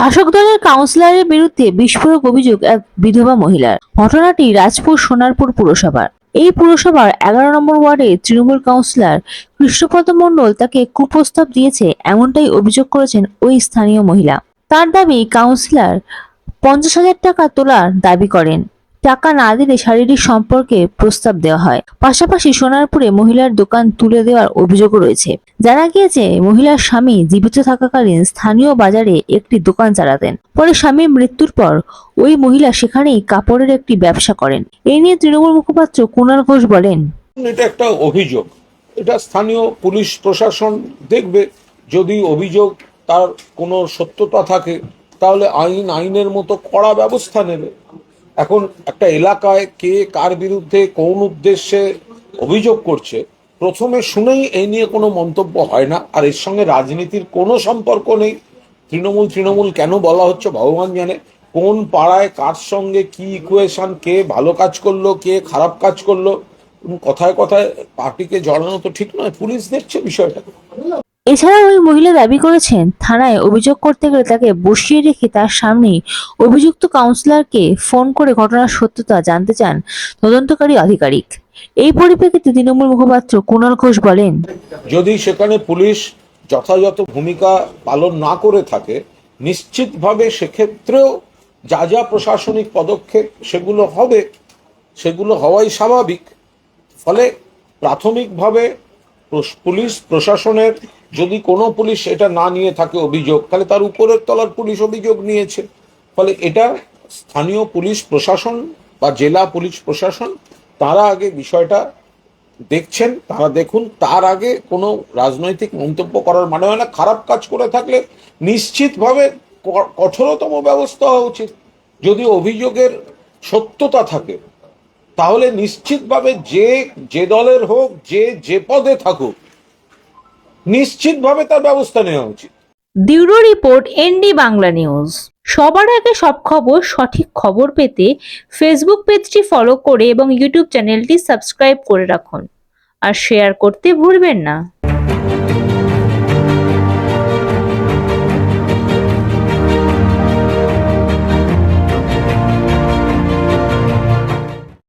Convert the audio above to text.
শাসক দলের কাউন্সিলরের বিরুদ্ধে বিস্ফোরক অভিযোগ এক বিধবা মহিলার। ঘটনাটি রাজপুর সোনারপুর পুরসভার। এই পুরসভার এগারো নম্বর ওয়ার্ডে তৃণমূল কাউন্সিলর কৃষ্ণপদ মণ্ডল তাকে কুপ্রস্তাব দিয়েছে এমনটাই অভিযোগ করেছেন ওই স্থানীয় মহিলা। তার দাবি কাউন্সিলর পঞ্চাশ হাজার টাকা তোলার দাবি করেন। টাকা না দিলে শারীরিক সম্পর্কে প্রস্তাব দেওয়া হয়। পাশাপাশি সোনারপুরে মহিলার দোকান তুলে দেওয়ার অভিযোগও রয়েছে। জানা গিয়েছে, মহিলার স্বামী জীবিত থাকাকালীন স্থানীয় বাজারে একটি দোকান চালাতেন। পরে স্বামীর মৃত্যুর পর ওই মহিলা সেখানেই কাপড়ের একটি ব্যবসা করেন। এই নিয়ে তৃণমূল মুখপাত্র কুণাল ঘোষ বলেন, এটা একটা অভিযোগ। এটা স্থানীয় পুলিশ প্রশাসন দেখবে। যদি অভিযোগ তার কোনো সত্যতা থাকে, তাহলে আইন, আইনের মতো কড়া ব্যবস্থা নেবে। এখন একটা এলাকায় কে কার বিরুদ্ধে কোন উদ্দেশ্যে অভিযোগ করছে, প্রথমে শুনেই এই নিয়ে কোনো মন্তব্য হয় না, আর এর সঙ্গে রাজনীতির কোনো সম্পর্ক নেই। তৃণমূল তৃণমূল কেন বলা হচ্ছে ভগবান জানে। কোন পাড়ায় কার সঙ্গে কি ইকুয়েশন কে ভালো কাজ করল, কে খারাপ কাজ করল। কথায় কথায় পার্টিকে জড়ানো তো ঠিক নয়, পুলিশ দেখছে বিষয়টা। এছাড়া ওই মহিলা দাবি করেছেন, থানায় অভিযোগ করতে গেলে তাকে বসিয়ে রেখে তার সামনেই অভিযুক্ত কাউন্সিলরকে ফোন করে ঘটনার সত্যতা জানতে চান তদন্তকারী আধিকারিক। এই পরিপ্রেক্ষিতে তৃণমূল মুখপাত্র কুণাল ঘোষ বলেন, যদি সেখানে পুলিশ যথাযথ ভূমিকা পালন না করে থাকে, নিশ্চিতভাবে সেক্ষেত্রেও যা যা প্রশাসনিক পদক্ষেপ সেগুলো হবে, সেগুলো হওয়াই স্বাভাবিক। ফলে প্রাথমিকভাবে পুলিশ প্রশাসনের যদি কোনো পুলিশ এটা না নিয়ে থাকে অভিযোগ, তাহলে তার উপরের তলার পুলিশ অভিযোগ নিয়েছে। ফলে এটা স্থানীয় পুলিশ প্রশাসন বা জেলা পুলিশ প্রশাসন, তারা আগে বিষয়টা দেখছেন, তারা দেখুন, তার আগে কোনো রাজনৈতিক মন্তব্য করার মানে হয় না। খারাপ কাজ করে থাকলে নিশ্চিতভাবে কঠোরতম ব্যবস্থা হওয়া উচিত। যদি অভিযোগের সত্যতা থাকে, তাহলে নিশ্চিতভাবে যে যে দলের হোক, যে যে পদে থাকুক নিশ্চিতভাবে তার ব্যবস্থা নেওয়া উচিত। Bureau report, ND Bangla news. সবার আগে সব খবর, সঠিক খবর পেতে ফেসবুক পেজটি ফলো করে এবং ইউটিউব চ্যানেলটি সাবস্ক্রাইব করে রাখুন। আর শেয়ার করতে ভুলবেন না।